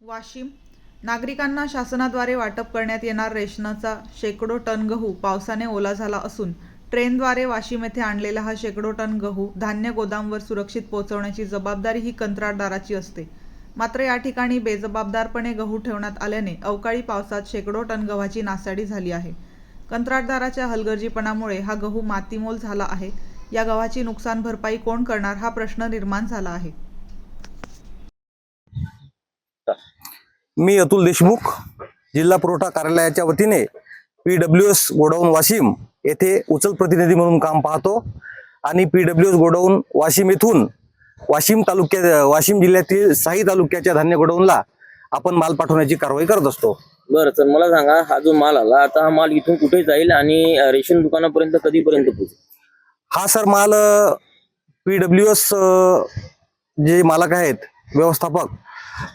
वाशिम. नागरिकांना शासनाद्वारे वाटप करण्यात येणार रेशनाचा शेकडो टन गहू पावसाने ओला झाला असून ट्रेनद्वारे वाशिम येथे आणलेला हा शेकडो टन गहू धान्य गोदामवर सुरक्षित पोहोचवण्याची जबाबदारी ही कंत्राटदाराची असते. मात्र या ठिकाणी बेजबाबदारपणे गहू ठेवण्यात आल्याने अवकाळी पावसात शेकडो टन गव्हाची नासाडी झाली आहे. कंत्राटदाराच्या हलगर्जीपणामुळे हा गहू मातीमोल झाला आहे. या गव्हाची नुकसान भरपाई कोण करणार हा प्रश्न निर्माण झाला आहे. मी अतुल देशमुख जिल्हा पुरवठा कार्यालयाच्या वतीने P W S godown Washim येथे उचल प्रतिनिधी म्हणून काम पाहतो आणि P W S godown Washim येथून वाशिम तालुक्या वाशिम जिल्ह्यातील साई तालुक्याच्या धान्य गोडाऊनला आपण माल पाठवण्याची कारवाई करत असतो. बरं तर मला सांगा हा जो माल आला आता हा माल इथून कुठे जाईल आणि रेशन दुकानापर्यंत कधीपर्यंत पोहोचेल? हा सर माल पी डब्ल्यू एस जे मालक आहेत व्यवस्थापक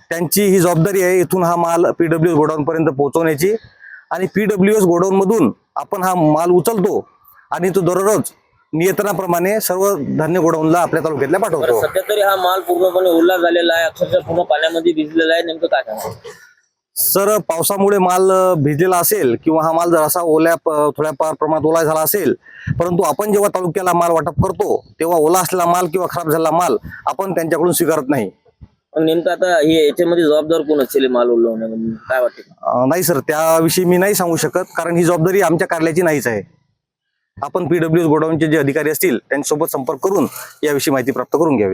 त्यांची ही जबाबदारी आहे इथून हा माल पी डब्ल्यू एस गोडाऊनपर्यंत पोहोचवण्याची. आणि पी डब्ल्यू एस गोडाऊनमधून आपण हा माल उचलतो आणि तो दररोज नियंत्रणाप्रमाणे सर्व धान्य गोडाऊनला आपल्या तालुक्यातल्या पाठवतो. सध्या तरी हा माल पूर्णपणे ओला झालेला आहे. अक्षरशः पूर्ण पाण्यामध्ये भिजलेला आहे. नेमकं काय सांगा सर पावसामुळे माल भिजलेला असेल किंवा हा माल जर असा ओल्या थोड्याफार प्रमाणात ओला झाला असेल परंतु आपण जेव्हा तालुक्याला माल वाटप करतो तेव्हा ओला असलेला माल किंवा खराब झालेला माल आपण त्यांच्याकडून स्वीकारत नाही. मग नेमकं आता हे याच्यामध्ये जबाबदार कोण असेल माल ओला होण्यामध्ये काय वाटतं? नाही सर त्याविषयी मी नाही सांगू शकत कारण ही जबाबदारी आमच्या कार्यालयाची नाहीच आहे. आपण पीडब्ल्यू गोडाऊनचे जे अधिकारी असतील त्यांच्यासोबत संपर्क करून याविषयी माहिती प्राप्त करून घ्यावी.